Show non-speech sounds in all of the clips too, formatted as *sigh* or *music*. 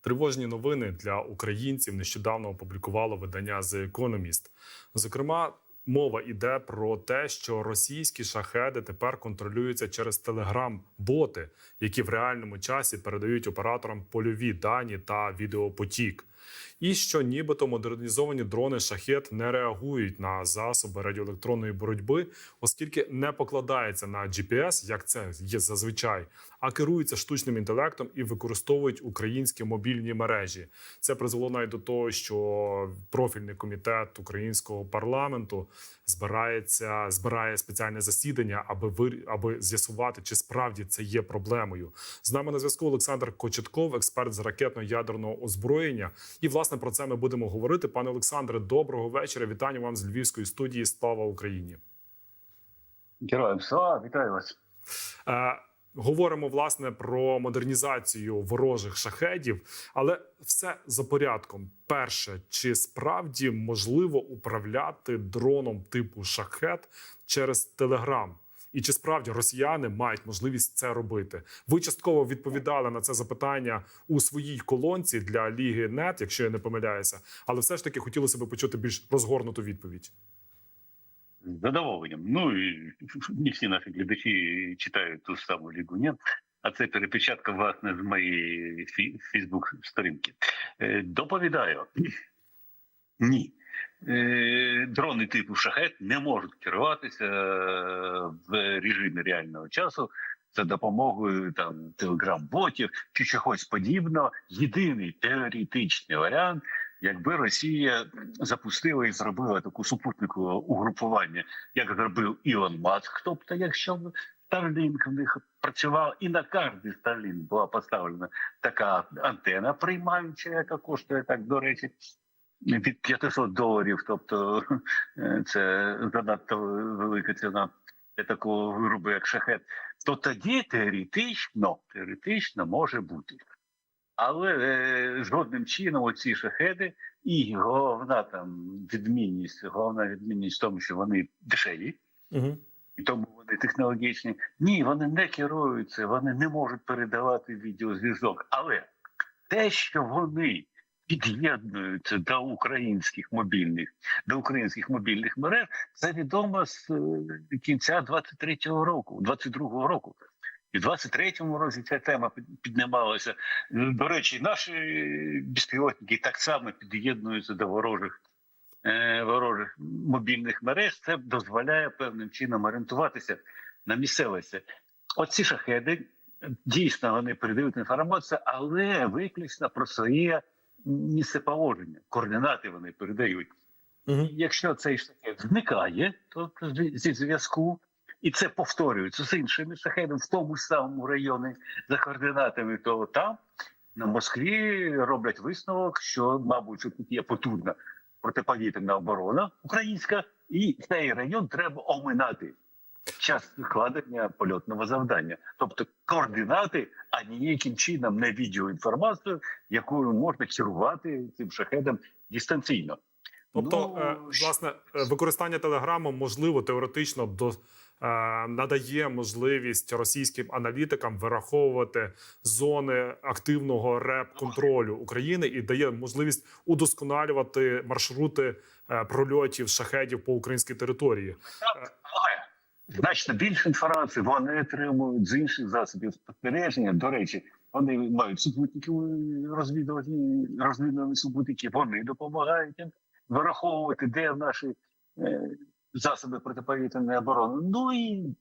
Тривожні новини для українців нещодавно опублікувало видання The Economist. Зокрема, мова йде про те, що російські шахеди тепер контролюються через телеграм-боти, які в реальному часі передають операторам польові дані та відеопотік. І що нібито модернізовані дрони шахет не реагують на засоби радіоелектронної боротьби, оскільки не покладаються на GPS, як це є зазвичай, а керуються штучним інтелектом і використовують українські мобільні мережі. Це призвело навіть до того, що профільний комітет українського парламенту збирається збирає спеціальне засідання, аби вир... аби з'ясувати, чи справді це є проблемою. З нами на зв'язку Олександр Кочетков, експерт з ракетно-ядерного озброєння. І власне про це ми будемо говорити. Пане Олександре, доброго вечора. Вітання вам з Львівської студії. Слава Україні. Героям слава, вітаю вас. Е, Говоримо власне про модернізацію ворожих шахедів, але все за порядком. Перше, чи справді можливо управляти дроном типу шахет через телеграм? І чи справді росіяни мають можливість це робити? Ви частково відповідали на це запитання у своїй колонці для Ліги НЕТ, якщо я не помиляюся, але все ж таки хотілося б почути більш розгорнуту відповідь. Задоволенням. Ну і *laughs* не всі наші глядачі читають ту саму Лігу ні. А це перепечатка власне з моєї фі- Фейсбук-сторінки. Е, Доповідаю. *clears throat* Ні. Е, Дрони типу шахет не можуть керуватися е, в режимі реального часу за допомогою там телеграм-ботів чи чогось подібного. Єдиний теоретичний варіант, якби Росія запустила і зробила таку супутникове угрупування, як зробив Ілон Маск. Тобто, якщо Starlink в них працював, і на кожний Starlink була поставлена така антена приймаюча, яка коштує так, до речі, від 500 доларів. Тобто е, це занадто велика ціна для такого виробу, як шахет. То тоді теоретично, теоретично може бути. Але е, жодним чином оці шахеди і головна там відмінність, головна відмінність в тому, що вони дешеві, Угу. і тому вони технологічні. Ні, вони не керуються, вони не можуть передавати відеозв'язок. Але те, що вони під'єднуються до українських мобільних, до українських мобільних мереж, це відомо з е, кінця 23-го року, 22-го року. І в 23-му році ця тема під- піднімалася. До речі, наші безпілотники так само під'єднуються до ворожих, е, ворожих мобільних мереж. Це дозволяє певним чином орієнтуватися на місцевості. Оці шахеди дійсно вони передають інформацію, але виключно про своє місцеположення. Координати вони передають. Угу. Якщо цей шахет зникає, то зі- зв'язку. І це повторюється з іншими шахедами в тому самому районі за координатами, то там на Москві роблять висновок, що, мабуть, що тут є потужна протиповітряна оборона українська, і цей район треба оминати час викладення польотного завдання. Тобто координати, а ніяким чином не відеоінформацію, якою можна керувати цим шахедом дистанційно. Тобто, Ну, е, власне, е, використання телеграму можливо теоретично до. е, Надає можливість російським аналітикам вираховувати зони активного реп-контролю України і дає можливість удосконалювати маршрути прольотів шахедів по українській території. Але значно більше інформації вони отримують з інших засобів спостереження. До речі, вони мають супутники розвідувані, розвідувані супутники. Вони допомагають їм вираховувати, де наші е, засоби протиповітряної оборони. Ну і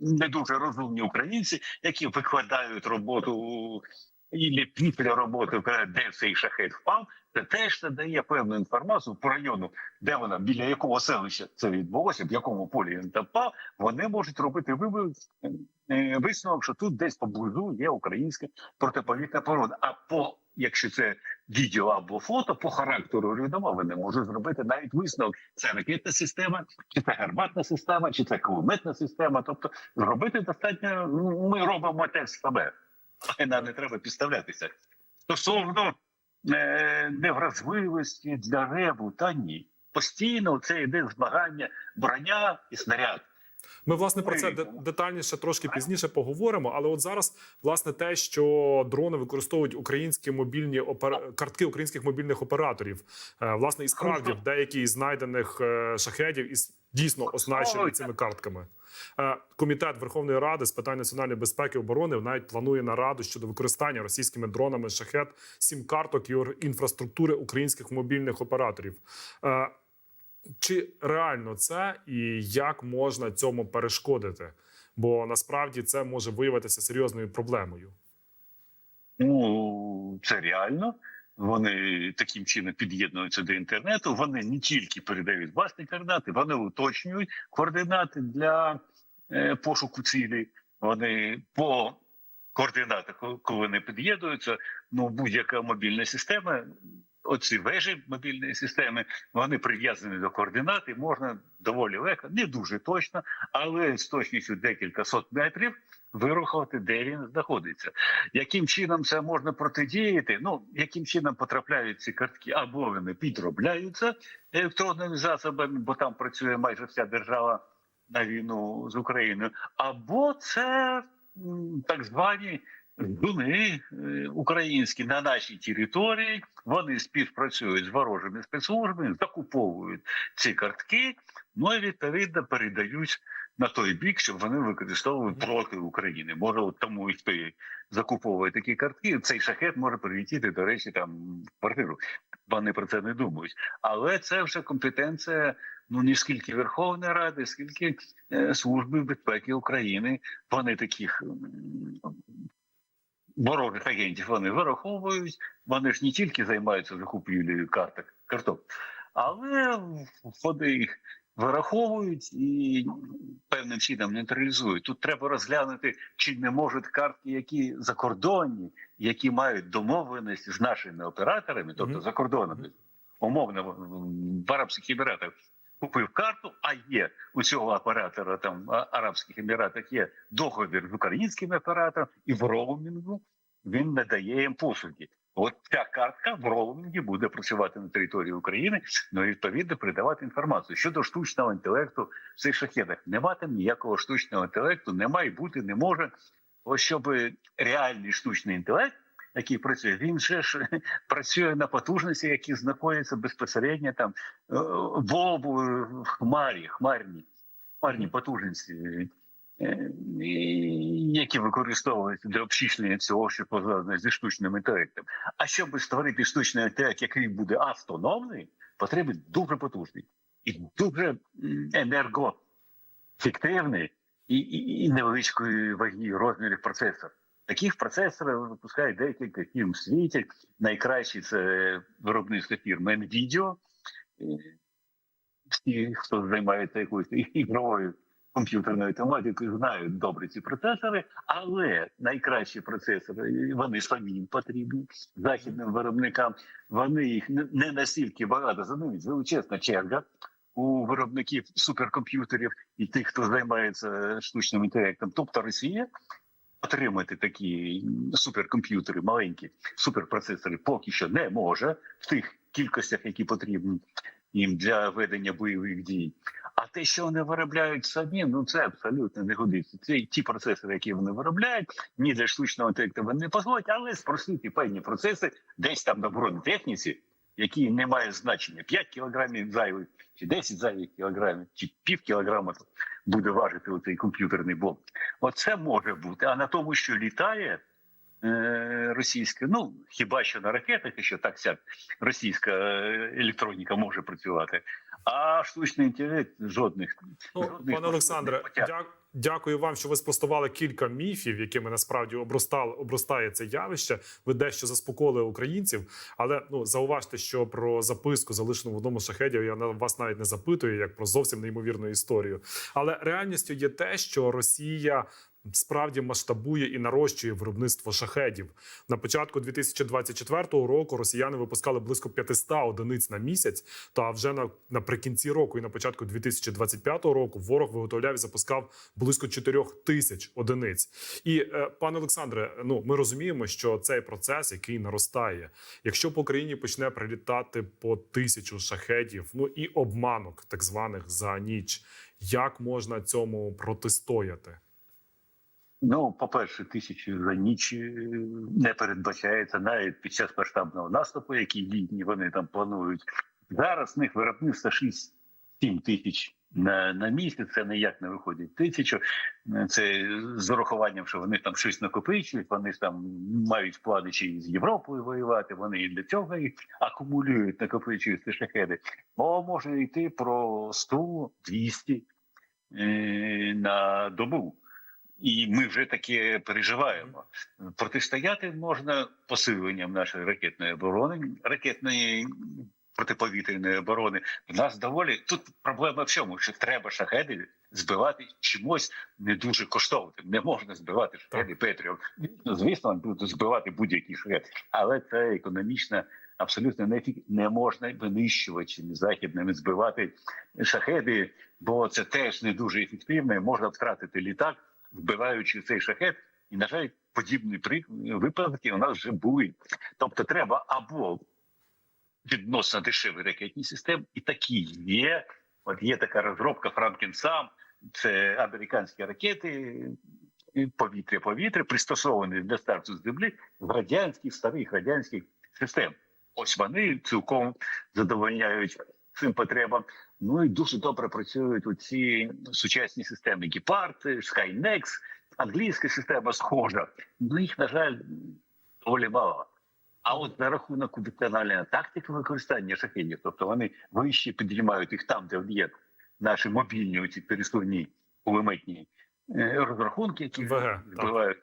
не дуже розумні українці, які викладають роботу і після роботи, де цей шахет впав. Це теж надає певну інформацію по району, де вона біля якого селища це відбулося, в якому полі він впав. Вони можуть робити вибір е, висновок, що тут десь поблизу є українська протиповітряна оборона. А по якщо це відео або фото, по характеру рядома вони можуть зробити навіть висновок. Це ракетна система, чи це гарматна система, чи це кулеметна система. Тобто зробити достатньо. ну, Ми робимо те саме, нам не треба підставлятися. Стосовно е, невразливості для ребу, та ні. Постійно це йде змагання броня і снаряд. Ми власне про це детальніше трошки пізніше поговоримо. Але от зараз, власне, те, що дрони використовують українські мобільні опер... картки українських мобільних операторів, е, власне, і справді деякі із знайдених е, шахедів із дійсно оснащені цими картками. Е, Комітет Верховної Ради з питань національної безпеки і оборони навіть планує нараду щодо використання російськими дронами шахет сім карток і інфраструктури українських мобільних операторів. Е, Чи реально це і як можна цьому перешкодити? Бо насправді це може виявитися серйозною проблемою. Ну це реально. Вони таким чином під'єднуються до інтернету. Вони не тільки передають власні координати, вони уточнюють координати для е, пошуку цілі. Вони по координатах, коли вони під'єднуються, ну будь-яка мобільна система. Оці вежі мобільної системи вони прив'язані до координат можна доволі легко, не дуже точно, але з точністю декілька сот метрів вирахувати, де він знаходиться. Яким чином це можна протидіяти? Ну яким чином потрапляють ці картки, або вони підробляються електронними засобами, бо там працює майже вся держава на війну з Україною, або це так звані ждуни е, українські на нашій території. Вони співпрацюють з ворожими спецслужбами, закуповують ці картки, ну і відповідно передають на той бік, щоб вони використовували проти України. Може, от тому і хто закуповує такі картки, цей шахет може прилетіти, до речі, там в квартиру. Вони про це не думають. Але це вже компетенція ну не скільки Верховної Ради, скільки е, Служби безпеки України. Вони таких ворожих агентів вони вираховують. Вони ж не тільки займаються закупівлею карток карток, але вони їх вираховують і певним чином нейтралізують. Тут треба розглянути, чи не можуть картки, які закордонні, які мають домовленості з нашими операторами, тобто за кордоном, умовно в- Арабських Еміратах. Купив карту, а є у цього оператора там Арабських Еміратах є договір з українським оператором, і в роумінгу він надає їм послуги. От ця картка в роумінгі буде працювати на території України, ну і відповідно передавати інформацію щодо штучного інтелекту в цих шахедах. Нема там ніякого штучного інтелекту, немає бути, не може. Ось щоб реальний штучний інтелект, який працює, він же ж *laughs* працює на потужності, які знаходяться безпосередньо там е, в в хмарі, хмарні, хмарні потужності. Е, Які використовуються для обчислення цього, що пов'язане зі штучним інтелектом. А щоб створити штучний інтелект, який буде автономний, потрібен дуже потужний і дуже енергоефективний і, і, і невеличкої ваги розмірів процесор. Таких процесорів випускають декілька фірм в світі. Найкращий це виробництво фірми NVIDIA. Всі, хто займається якоюсь ігровою комп'ютерною тематикою, знають добре ці процесори, але найкращі процесори вони самим потрібні західним виробникам. Вони їх не- настільки багато за ними величезна черга у виробників суперкомп'ютерів і тих, хто займається штучним інтелектом. Тобто Росія отримати такі суперкомп'ютери, маленькі суперпроцесори, поки що не може в тих кількостях, які потрібні їм для ведення бойових дій. Те, що вони виробляють самі, ну це абсолютно не годиться. Це ті процесори, які вони виробляють, ні для штучного інтелекту вони не дозволять, але спростити певні процеси десь там на бронетехніці, які не мають значення 5 кілограмів зайвих, чи 10 зайвих кілограмів, чи пів кілограма буде важити оцей комп'ютерний блок. Оце може бути. А на тому, що літає е, російська, ну хіба що на ракетах, що так сяк російська е, електроніка може працювати. А штучний інтелект жодних. Ну, жодних пане Олександре, дя- дякую вам, що ви спростували кілька міфів, якими насправді обростало обростає це явище. Ви дещо заспокоїли українців. Але ну зауважте, що про записку, залишену в одному з шахедів, я на вас навіть не запитую, як про зовсім неймовірну історію. Але реальністю є те, що Росія. Справді масштабує і нарощує виробництво шахедів. На початку 2024 року росіяни випускали близько 500 одиниць на місяць. Та вже на наприкінці року і на початку 2025 року ворог виготовляв і запускав близько 4 тисяч одиниць. І е, пане Олександре, ну ми розуміємо, що цей процес, який наростає, якщо по Україні почне прилітати по тисячу шахедів, ну і обманок так званих за ніч, як можна цьому протистояти? Ну, по-перше, тисячі за ніч е, не передбачається навіть під час масштабного наступу, який літні вони там планують. Зараз в них виробництво 6-7 тисяч на, на місяць. Це ніяк не виходить тисячу. Е, Це з урахуванням, що вони там щось накопичують. Вони там мають плани ще з Європою воювати. Вони і для цього їх акумулюють, накопичують ці шахеди. Бо може йти про 100-200 е, на добу. І ми вже таке переживаємо. Протистояти можна посиленням нашої ракетної оборони, ракетної протиповітряної оборони. У нас доволі тут проблема в чому? Що треба шахеди збивати чимось не дуже коштовним. Не можна збивати шахеди Петріот. Звісно, будуть збивати будь-які шахеди, але це економічно абсолютно не, не можна винищувачами західними збивати шахеди, бо це теж не дуже ефективно. Можна втратити літак вбиваючи цей шахет, і на жаль, подібні випадки у нас вже були. Тобто, треба або відносно дешеві ракетні системи, і такі є. От є така розробка Франкенсам, це американські ракети. Повітря-повітря пристосовані для старту з землі в радянських старих радянських систем. Ось вони цілком задовольняють цим потребам. Ну і дуже добре працюють у ці сучасні системи Гепард, Skynex, англійська система схожа. Ну їх, на жаль, доволі мало. А от на рахунок удосконалення тактики використання шахедів, тобто вони вище підіймають їх там, де є наші мобільні ці пересувні кулеметні е, розрахунки, які ВГ, так.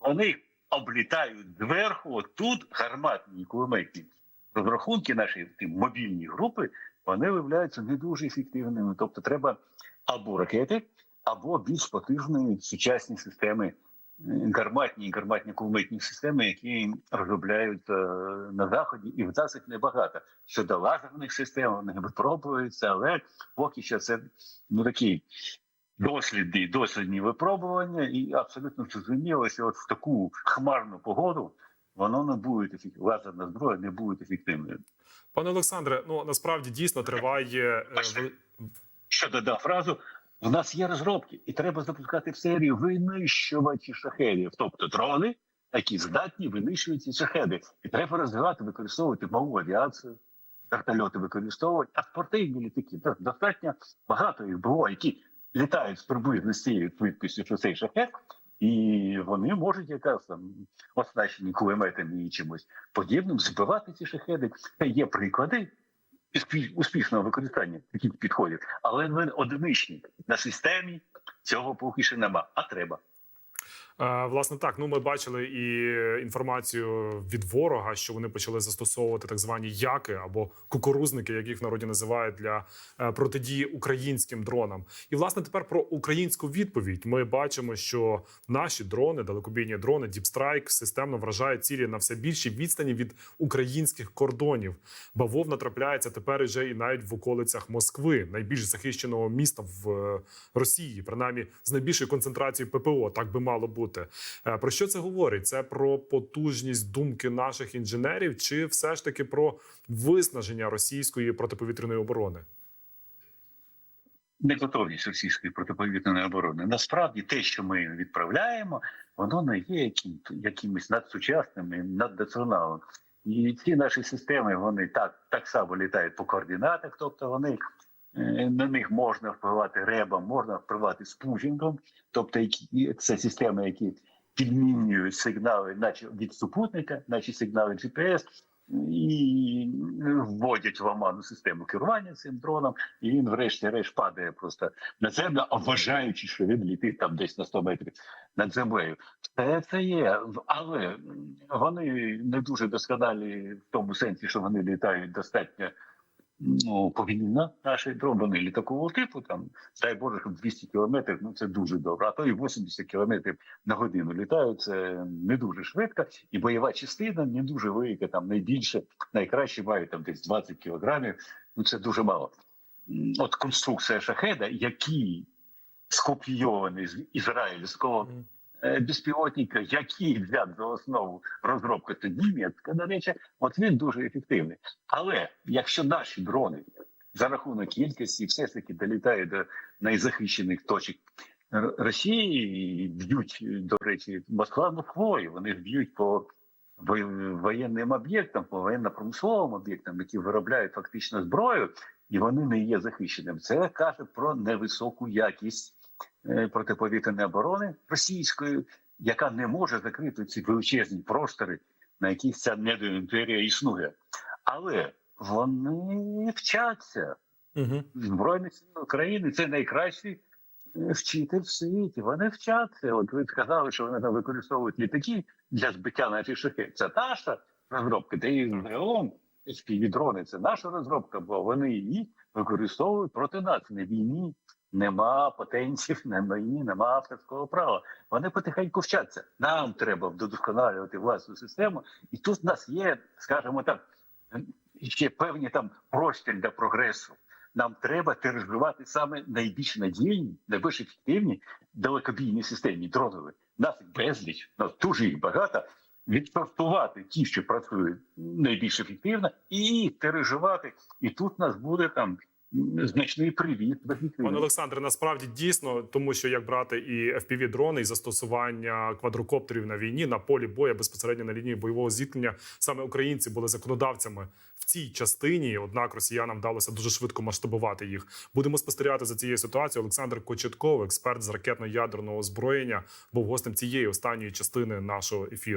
вони їх облітають зверху. От тут гарматні кулеметні розрахунки, наші мобільні групи, вони виявляються не дуже ефективними. Тобто, треба або ракети, або більш потужні сучасні системи, е, гарматні і гарматні кулеметні системи, які розробляються на заході, і в нас їх небагато. Щодо лазерних систем, вони випробуються, але поки що це ну такі. Дослідні, дослідні випробування, і абсолютно зрозуміло, що от в таку хмарну погоду воно не буде. Лазерна зброя не буде ефективною. Пане Олександре, ну насправді дійсно триває е, Що додав фразу? У нас є розробки, і треба запускати в серію винищувачі шахедів, тобто дрони, які здатні винищувати ці шахеди. І треба розвивати, використовувати малу авіацію, вертольоти використовувати, а спортивні літаки. Достатньо багато їх було, які літають з приблизно з цією швидкістю, що цей шахет, і вони можуть якраз там оснащені кулеметами і чимось подібним збивати ці шахеди. Є приклади успі- успішного використання таких підходів, але вони одиничні на системі. Цього поки що нема, а треба. Е, Власне, так. Ну, ми бачили і інформацію від ворога, що вони почали застосовувати так звані яки або кукурузники, як їх в народі називають для е, протидії українським дронам. І власне тепер про українську відповідь. Ми бачимо, що наші дрони, далекобійні дрони, Strike, системно вражають цілі на все більшій відстані від українських кордонів. Бавовна трапляється тепер вже і навіть в околицях Москви, найбільш захищеного міста в е, Росії, принаймні з найбільшою концентрацією ППО. Так би мало бути. Е, Про що це говорить? Це про потужність думки наших інженерів, чи все ж таки про виснаження російської протиповітряної оборони? Неготовність російської протиповітряної оборони. Насправді, те, що ми відправляємо, воно не є яким, якимось надсучасним наддосконалим. І ці наші системи вони так, так само літають по координатах, тобто вони на них можна впливати ребом, можна впливати спутінгом, тобто які це системи, які підмінюють сигнали, наче від супутника, наче сигнали GPS, і вводять в оману систему керування цим дроном, і він, врешті-решт, падає просто на землю, вважаючи, що він літить там десь на 100 метрів над землею. Все це є, але вони не дуже досконалі в тому сенсі, що вони літають достатньо ну, повільно наші дрони літакового типу, там, дай Боже, щоб 200 кілометрів, ну це дуже добре. А то і 80 кілометрів на годину літають, це не дуже швидко, і бойова частина не дуже велика, там найбільше, найкраще мають там десь 20 кілограмів, ну це дуже мало. От конструкція шахеда, який скопійований з ізраїльського безпілотника, який взяв за основу розробки то німецька, до речі, от він дуже ефективний. Але якщо наші дрони за рахунок кількості все ж таки долітають до найзахищених точок Росії, і б'ють, до речі, Москва Москвою, вони б'ють по воєнним об'єктам, по воєнно-промисловим об'єктам, які виробляють фактично зброю, і вони не є захищеними. Це каже про невисоку якість е, протиповітряної оборони російської, яка не може закрити ці величезні простори, на яких ця недоімперія існує. Але вони вчаться. Угу. Збройні сили України це найкращий е, вчитель в світі. Вони вчаться. От ви сказали, що вони там використовують літаки для збиття наших шахет. Це наша розробка, де і загалом дрони це наша розробка, бо вони її використовують проти нас. На війні нема патентів, *laughs* війні нема авторського права. Вони потихеньку вчаться. Нам треба вдосконалювати власну систему, і тут в нас є, скажімо так, ще певні там простір для прогресу. Нам треба тиражувати саме найбільш надійні, найбільш ефективні далекобійні системні дронові. Нас безліч, нас дуже їх багато. Відсортувати ті, що працюють найбільш ефективно, і тиражувати. І тут нас буде там значний привіт. Пане Олександре, насправді дійсно, тому що як брати і fpv дрони і застосування квадрокоптерів на війні на полі бою безпосередньо на лінії бойового зіткнення, саме українці були законодавцями в цій частині. Однак росіянам вдалося дуже швидко масштабувати їх. Будемо спостерігати за цією ситуацією. Олександр Кочетков, експерт з ракетно-ядерного озброєння, був гостем цієї останньої частини нашого ефіру.